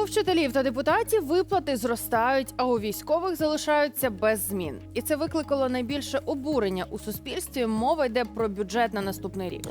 У вчителів та депутатів виплати зростають, а у військових залишаються без змін. І це викликало найбільше обурення у суспільстві. Мова йде про бюджет на наступний рік.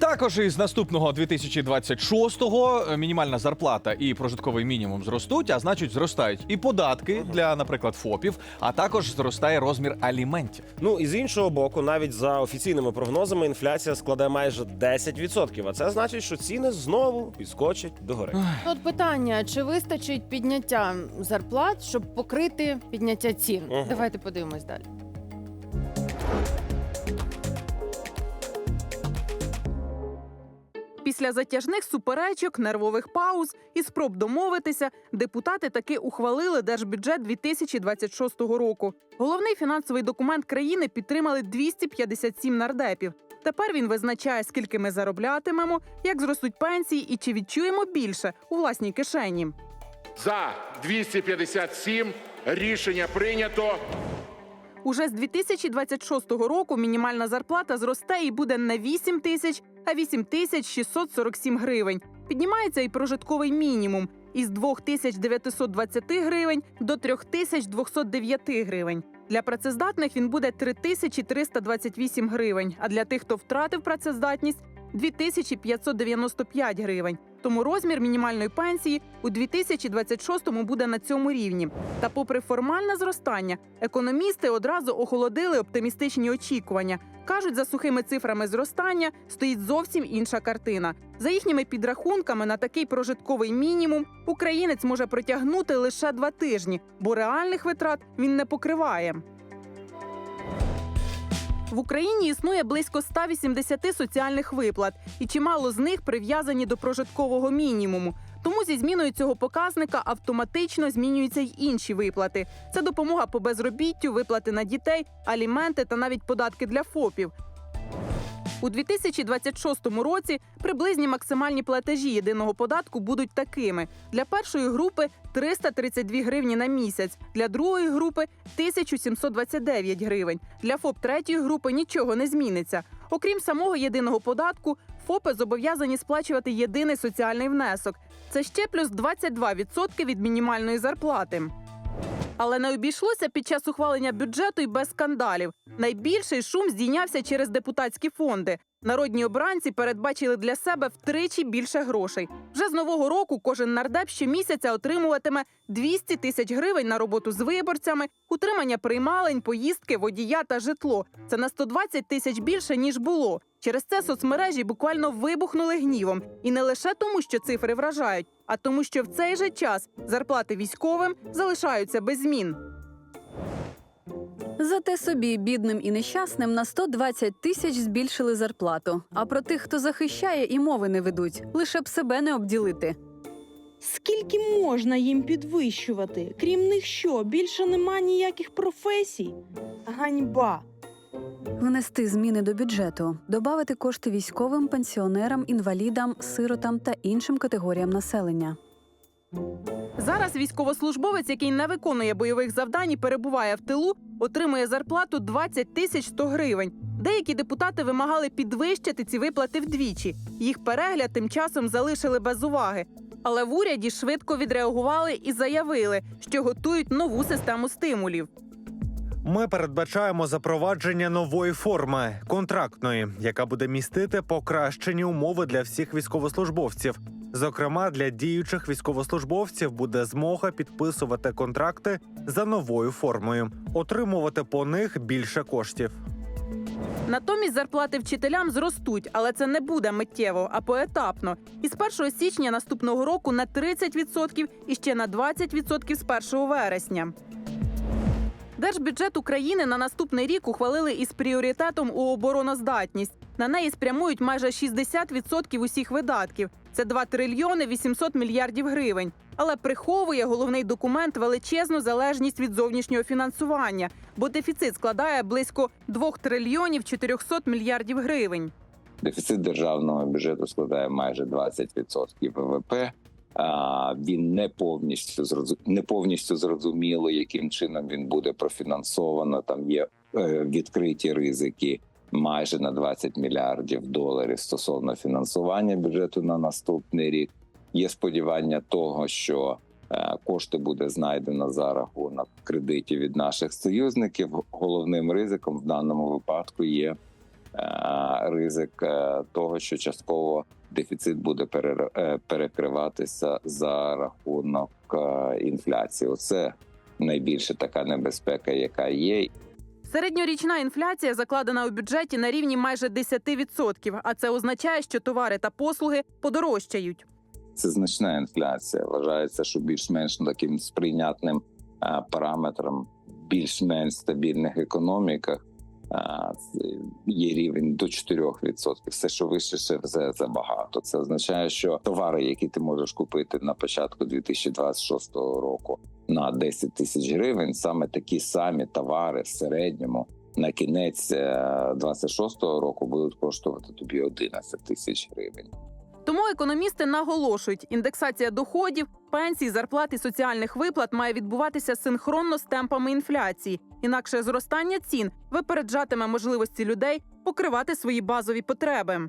Також із наступного 2026-го мінімальна зарплата і прожитковий мінімум зростуть, а значить, зростають і податки для, наприклад, ФОПів, а також зростає розмір аліментів. Ну і з іншого боку, навіть за офіційними прогнозами, інфляція складає майже 10%. А це значить, що ціни знову підскочать догори. От питання: чи вистачить підняття зарплат, щоб покрити підняття цін? Ага. Давайте подивимось далі. Після затяжних суперечок, нервових пауз і спроб домовитися, депутати таки ухвалили держбюджет 2026 року. Головний фінансовий документ країни підтримали 257 нардепів. Тепер він визначає, скільки ми зароблятимемо, як зростуть пенсії і чи відчуємо більше у власній кишені. За 257 рішення прийнято. Уже з 2026 року мінімальна зарплата зросте і буде не 8 тисяч, а 8 тисяч 647 гривень. Піднімається і прожитковий мінімум із 2920 гривень до 3209 гривень. Для працездатних він буде 3328 гривень, а для тих, хто втратив працездатність 2595 гривень. Тому розмір мінімальної пенсії у 2026-му буде на цьому рівні. Та, попри формальне зростання, економісти одразу охолодили оптимістичні очікування. кажуть, за сухими цифрами зростання стоїть зовсім інша картина. За їхніми підрахунками, на такий прожитковий мінімум українець може протягнути лише два тижні, бо реальних витрат він не покриває. В Україні існує близько 180 соціальних виплат, і чимало з них прив'язані до прожиткового мінімуму. Тому зі зміною цього показника автоматично змінюються й інші виплати. Це допомога по безробіттю, виплати на дітей, аліменти та навіть податки для ФОПів. У 2026 році приблизні максимальні платежі єдиного податку будуть такими: для першої групи 332 гривні на місяць, для другої групи 1729 гривень. Для ФОП третьої групи нічого не зміниться. Окрім самого єдиного податку, ФОПи зобов'язані сплачувати єдиний соціальний внесок. Це ще плюс 22% від мінімальної зарплати. Але не обійшлося під час ухвалення бюджету й без скандалів. Найбільший шум здійнявся через депутатські фонди. Народні обранці передбачили для себе втричі більше грошей. Вже з нового року кожен нардеп щомісяця отримуватиме 200 тисяч гривень на роботу з виборцями, утримання приймалень, поїздки, водія та житло. Це на 120 тисяч більше ніж було. Через це соцмережі буквально вибухнули гнівом, і не лише тому, що цифри вражають, а тому, що в цей же час зарплати військовим залишаються без змін. Зате собі бідним і нещасним на 120 тисяч збільшили зарплату. А про тих, хто захищає, і мови не ведуть, лише б себе не обділити. Скільки можна їм підвищувати? Крім них що, більше нема ніяких професій? Ганьба. Внести зміни до бюджету, додати кошти військовим, пенсіонерам, інвалідам, сиротам та іншим категоріям населення. Зараз військовослужбовець, який не виконує бойових завдань і перебуває в тилу, отримує зарплату 20 тисяч 100 гривень. Деякі депутати вимагали підвищити ці виплати вдвічі. Їх перегляд тим часом залишили без уваги. Але в уряді швидко відреагували і заявили, що готують нову систему стимулів. Ми передбачаємо запровадження нової форми контрактної, яка буде містити покращені умови для всіх військовослужбовців. Зокрема, для діючих військовослужбовців буде змога підписувати контракти за новою формою, отримувати по них більше коштів. Натомість зарплати вчителям зростуть, але це не буде миттєво, а поетапно. І з 1 січня наступного року на 30% і ще на 20% з 1 вересня. Держбюджет України на наступний рік ухвалили із пріоритетом у обороноздатність. На неї спрямують майже 60% усіх видатків. Це 2 трильйони 800 мільярдів гривень. Але приховує головний документ величезну залежність від зовнішнього фінансування, бо дефіцит складає близько 2 трильйонів 400 мільярдів гривень. Дефіцит державного бюджету складає майже 20% ВВП. Він не повністю не повністю зрозуміло, яким чином він буде профінансовано. Там є е, відкриті ризики майже на 20 мільярдів доларів стосовно фінансування бюджету на наступний рік. Є сподівання того, що е, кошти буде знайдено за рахунок кредитів від наших союзників. Головним ризиком в даному випадку є ризик е, того, що частково дефіцит буде е, перекриватися за рахунок е, інфляції. Оце найбільша така небезпека, яка є. Середньорічна інфляція закладена у бюджеті на рівні майже 10%, а це означає, що товари та послуги подорожчають. Це значна інфляція. Вважається, що більш-менш таким сприйнятним е, параметром більш-менш стабільних економіках е, є рівень до 4%. Все, що вище, ще це забагато. Це означає, що товари, які ти можеш купити на початку 2026 року на 10 тисяч гривень, саме такі самі товари в середньому. На кінець 26-го року будуть коштувати тобі 11 тисяч гривень. Тому економісти наголошують, індексація доходів, пенсій, зарплат і соціальних виплат має відбуватися синхронно з темпами інфляції. Інакше зростання цін випереджатиме можливості людей покривати свої базові потреби.